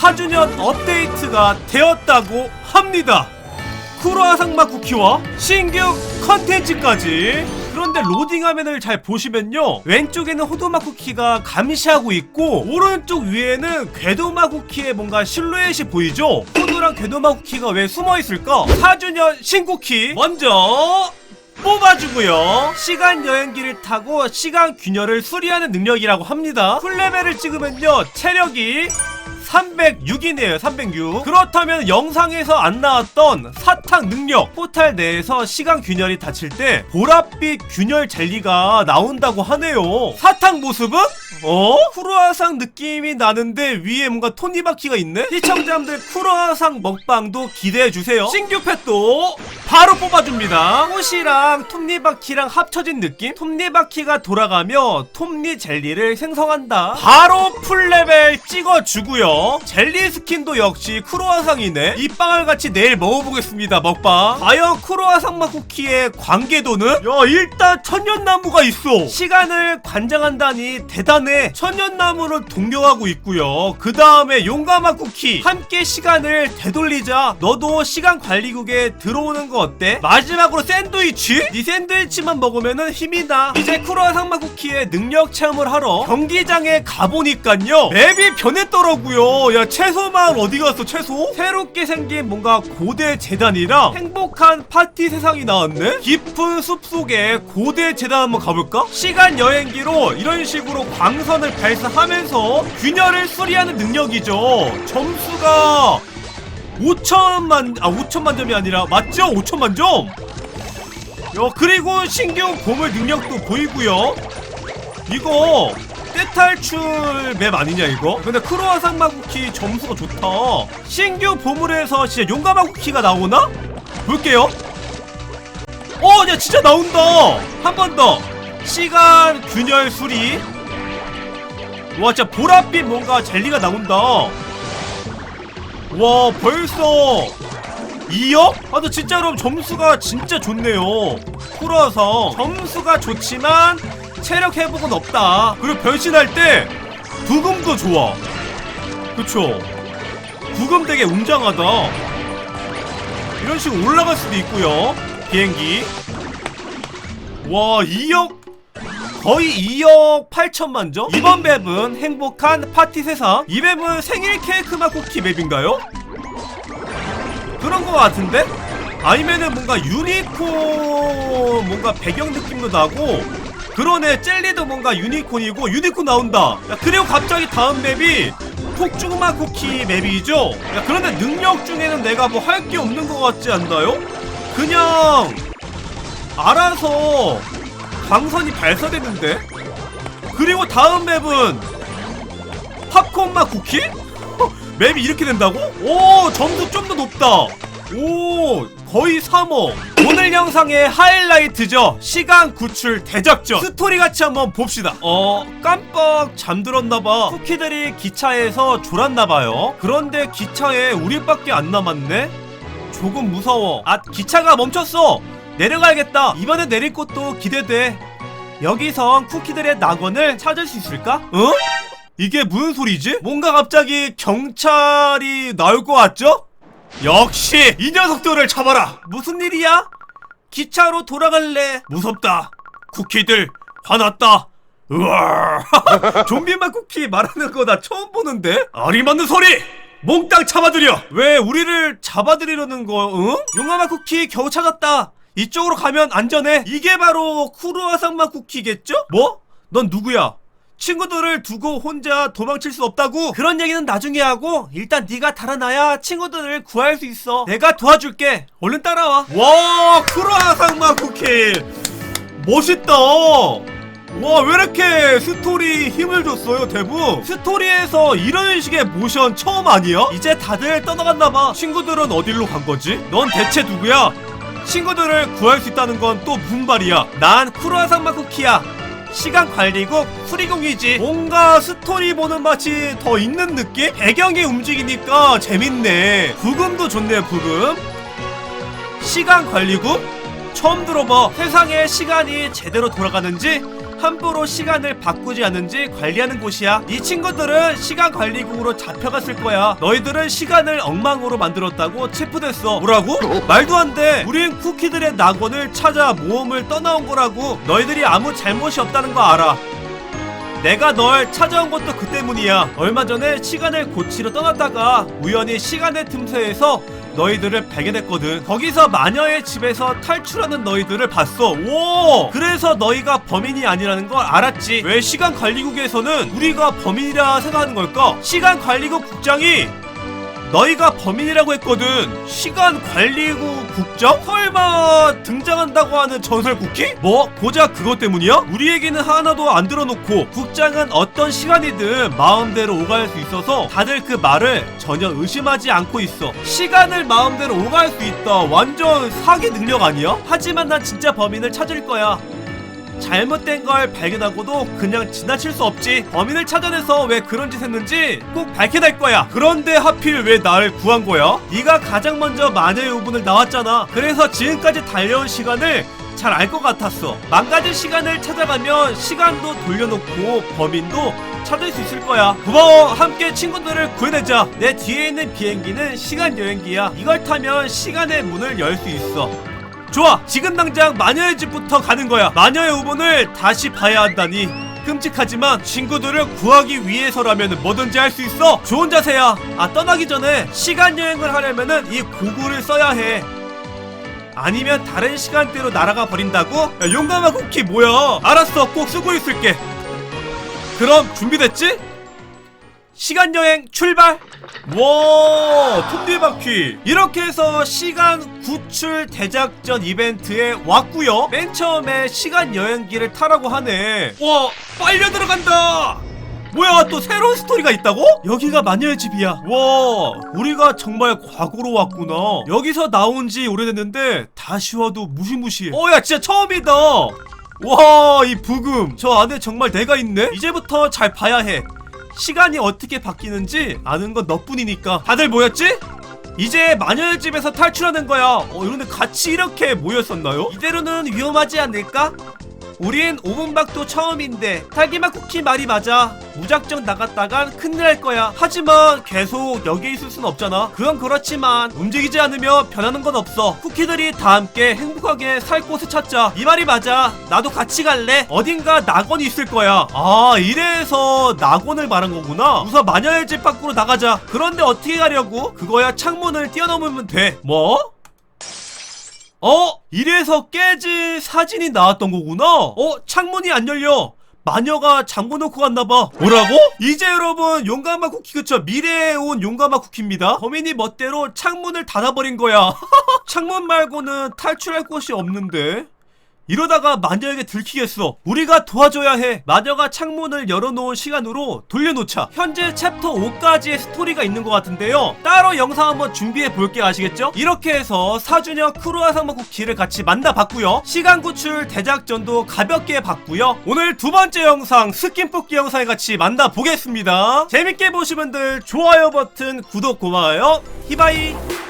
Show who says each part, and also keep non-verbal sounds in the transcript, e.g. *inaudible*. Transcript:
Speaker 1: 4주년 업데이트가 되었다고 합니다. 쿠로아 상마 쿠키와 신규 컨텐츠까지. 그런데 로딩 화면을 잘 보시면요. 왼쪽에는 호도마 쿠키가 감시하고 있고 오른쪽 위에는 궤도마 쿠키의 뭔가 실루엣이 보이죠? 호도랑 궤도마 쿠키가 왜 숨어있을까? 4주년 신쿠키 먼저 뽑아주고요. 시간 여행기를 타고 시간 균열을 수리하는 능력이라고 합니다. 풀레벨을 찍으면요. 체력이 306이네요 306 그렇다면 영상에서 안 나왔던 사탕 능력 포탈 내에서 시간 균열이 닫힐 때 보랏빛 균열 젤리가 나온다고 하네요 사탕 모습은? 어? 쿠로아상 느낌이 나는데 위에 뭔가 톱니바퀴가 있네? 시청자분들 쿠로아상 먹방도 기대해주세요 신규 펫도 바로 뽑아줍니다. 꽃이랑 톱니바퀴랑 합쳐진 느낌? 톱니바퀴가 돌아가며 톱니 젤리를 생성한다. 바로 풀레벨 찍어주고요. 젤리 스킨도 역시 쿠로아상이네. 이 빵을 같이 내일 먹어보겠습니다 먹방. 과연 쿠로아상 맛 쿠키의 관계도는? 야 일단 천년나무가 있어. 시간을 관장한다니 대단해. 천년나무를 동경하고 있고요. 그 다음에 용감한 쿠키. 함께 시간을 되돌리자. 너도 시간 관리국에 들어오는 거 어때? 마지막으로 샌드위치? 이 샌드위치만 먹으면은 힘이 나 이제 쿠로아상 맛 쿠키의 능력 체험을 하러 경기장에 가보니깐요 맵이 변했더라고요 야 채소 마을 어디 갔어 채소? 새롭게 생긴 뭔가 고대 재단이랑 행복한 파티 세상이 나왔네? 깊은 숲속에 고대 재단 한번 가볼까? 시간 여행기로 이런 식으로 광선을 발사하면서 균열을 수리하는 능력이죠 점수가 5천만 아 5천만 점이 아니라 맞죠? 5천만 점. 야 그리고 신규 보물 능력도 보이고요. 이거 떼탈출 맵 아니냐 이거? 근데 크로아 상 마구키 점수가 좋다. 신규 보물에서 진짜 용감한 쿠키가 나오나? 볼게요. 어, 야 진짜 나온다. 한 번 더. 시간 균열 수리. 와 진짜 보랏빛 뭔가 젤리가 나온다. 와 벌써! 2억? 아 근데 진짜 여러분 점수가 진짜 좋네요. 쿠라상 점수가 좋지만 체력 회복은 없다. 그리고 변신할 때 부금도 좋아. 그쵸? 부금 되게 웅장하다. 이런 식으로 올라갈 수도 있고요. 비행기. 와 2억 거의 2억 8천만 점? 이번 맵은 행복한 파티 세상 이 맵은 생일 케이크 맛 쿠키 맵인가요? 그런 거 같은데? 아니면은 뭔가 유니콘 뭔가 배경 느낌도 나고 그러네 젤리도 뭔가 유니콘이고 유니콘 나온다 야 그리고 갑자기 다음 맵이 폭죽맛 쿠키 맵이죠? 야 그런데 능력 중에는 내가 뭐 할 게 없는 것 같지 않나요? 그냥 알아서 광선이 발사되는데? 그리고 다음 맵은 팝콘맛 쿠키? 맵이 이렇게 된다고? 오 점수 좀 더 높다. 오 거의 3억 오늘 영상의 하이라이트죠? 시간 구출 대작전. 스토리 같이 한번 봅시다. 어 깜빡 잠들었나봐. 쿠키들이 기차에서 졸았나봐요. 그런데 기차에 우리밖에 안 남았네? 조금 무서워. 아 기차가 멈췄어 내려가야겠다 이번에 내릴 곳도 기대돼 여기선 쿠키들의 낙원을 찾을 수 있을까? 어? 이게 무슨 소리지? 뭔가 갑자기 경찰이 나올 것 같죠? 역시 이 녀석들을 잡아라 무슨 일이야? 기차로 돌아갈래 무섭다 쿠키들 화났다 으아 *laughs* 좀비맛 쿠키 말하는 거 나 처음 보는데 어림없는 소리 몽땅 잡아들여 왜 우리를 잡아들이려는 거 응? 용암맛 쿠키 겨우 찾았다 이쪽으로 가면 안전해 이게 바로 쿠루아상맛 쿠키겠죠? 뭐? 넌 누구야? 친구들을 두고 혼자 도망칠 수 없다고 그런 얘기는 나중에 하고 일단 네가 달아나야 친구들을 구할 수 있어 내가 도와줄게 얼른 따라와 와 쿠루아상맛 쿠키 멋있다 와 왜 이렇게 스토리 힘을 줬어요 대부 스토리에서 이런 식의 모션 처음 아니야? 이제 다들 떠나갔나봐 친구들은 어디로 간 거지? 넌 대체 누구야? 친구들을 구할 수 있다는 건 또 무슨 말이야? 난 쿠로아상마 쿠키야. 시간 관리국 수리공이지. 뭔가 스토리 보는 맛이 더 있는 느낌? 배경이 움직이니까 재밌네. 부금도 좋네 부금. 시간 관리국? 처음 들어봐. 세상에 시간이 제대로 돌아가는지 함부로 시간을 바꾸지 않는지 관리하는 곳이야. 이 친구들은 시간 관리국으로 잡혀갔을 거야. 너희들은 시간을 엉망으로 만들었다고 체포됐어. 뭐라고? 말도 안 돼. 우린 쿠키들의 낙원을 찾아 모험을 떠나온 거라고. 너희들이 아무 잘못이 없다는 거 알아. 내가 널 찾아온 것도 그 때문이야. 얼마 전에 시간을 고치러 떠났다가 우연히 시간의 틈새에서 너희들을 발견했거든. 거기서 마녀의 집에서 탈출하는 너희들을 봤어. 오! 그래서 너희가 범인이 아니라는 걸 알았지. 왜 시간 관리국에서는 우리가 범인이라 생각하는 걸까? 시간 관리국 국장이 너희가 범인이라고 했거든. 시간 관리국 국장? 설마 등장한다고 하는 전설 쿠키? 뭐 고작 그것 때문이야? 우리에게는 하나도 안 들어놓고 국장은 어떤 시간이든 마음대로 오갈 수 있어서 다들 그 말을 전혀 의심하지 않고 있어. 시간을 마음대로 오갈 수 있다. 완전 사기 능력 아니야? 하지만 난 진짜 범인을 찾을 거야. 잘못된 걸 발견하고도 그냥 지나칠 수 없지. 범인을 찾아내서 왜 그런 짓 했는지 꼭 밝혀낼 거야. 그런데 하필 왜날 구한 거야? 네가 가장 먼저 마녀의 오븐을 나왔잖아. 그래서 지금까지 달려온 시간을 잘 알 것 같았어. 망가진 시간을 찾아가면 시간도 돌려놓고 범인도 찾을 수 있을 거야. 고마워. 함께 친구들을 구해내자. 내 뒤에 있는 비행기는 시간 여행기야. 이걸 타면 시간의 문을 열 수 있어. 좋아 지금 당장 마녀의 집부터 가는 거야. 마녀의 우본을 다시 봐야 한다니. 끔찍하지만 친구들을 구하기 위해서라면 뭐든지 할 수 있어. 좋은 자세야. 아 떠나기 전에 시간 여행을 하려면은 이 고글을 써야 해. 아니면 다른 시간대로 날아가 버린다고? 야, 용감한 쿠키 뭐야? 알았어 꼭 쓰고 있을게. 그럼 준비됐지? 시간여행 출발! 와, 톱니바퀴. 이렇게 해서 시간 구출 대작전 이벤트에 왔고요. 맨 처음에 시간 여행기를 타라고 하네. 와, 빨려 들어간다! 뭐야, 또 새로운 스토리가 있다고? 여기가 마녀의 집이야. 와, 우리가 정말 과거로 왔구나. 여기서 나온 지 오래됐는데 다시 와도 무시무시해. 어, 야, 진짜 처음이다. 와, 이 부금. 저 안에 정말 내가 있네? 이제부터 잘 봐야 해. 시간이 어떻게 바뀌는지 아는 건 너뿐이니까 다들 모였지? 이제 마녀의 집에서 탈출하는 거야 어 이런데 같이 이렇게 모였었나요? 이대로는 위험하지 않을까? 우린 오븐박도 처음인데 딸기맛 쿠키 말이 맞아. 무작정 나갔다간 큰일 날 거야. 하지만 계속 여기 있을 순 없잖아. 그건 그렇지만 움직이지 않으면 변하는 건 없어. 쿠키들이 다 함께 행복하게 살 곳을 찾자. 이 말이 맞아. 나도 같이 갈래. 어딘가 낙원이 있을 거야. 아 이래서 낙원을 말한 거구나. 우선 마녀의 집 밖으로 나가자. 그런데 어떻게 가려고? 그거야 창문을 뛰어넘으면 돼. 뭐? 어? 이래서 깨진 사진이 나왔던 거구나? 어? 창문이 안 열려. 마녀가 잠궈놓고 갔나봐. 뭐라고? 이제 여러분, 용감한 쿠키 그쵸? 미래에 온 용감한 쿠키입니다. 범인이 멋대로 창문을 닫아버린 거야. *laughs* 창문 말고는 탈출할 곳이 없는데. 이러다가 마녀에게 들키겠어. 우리가 도와줘야 해. 마녀가 창문을 열어놓은 시간으로 돌려놓자. 현재 챕터 5까지의 스토리가 있는 것 같은데요. 따로 영상 한번 준비해 볼게 아시겠죠? 이렇게 해서 4주년 크루아 쿠키를 같이 만나봤고요. 시간 구출 대작전도 가볍게 봤고요. 오늘 두 번째 영상 스킨 뽑기 영상에 같이 만나보겠습니다. 재밌게 보신 분들 좋아요 버튼, 구독 고마워요. 히바이.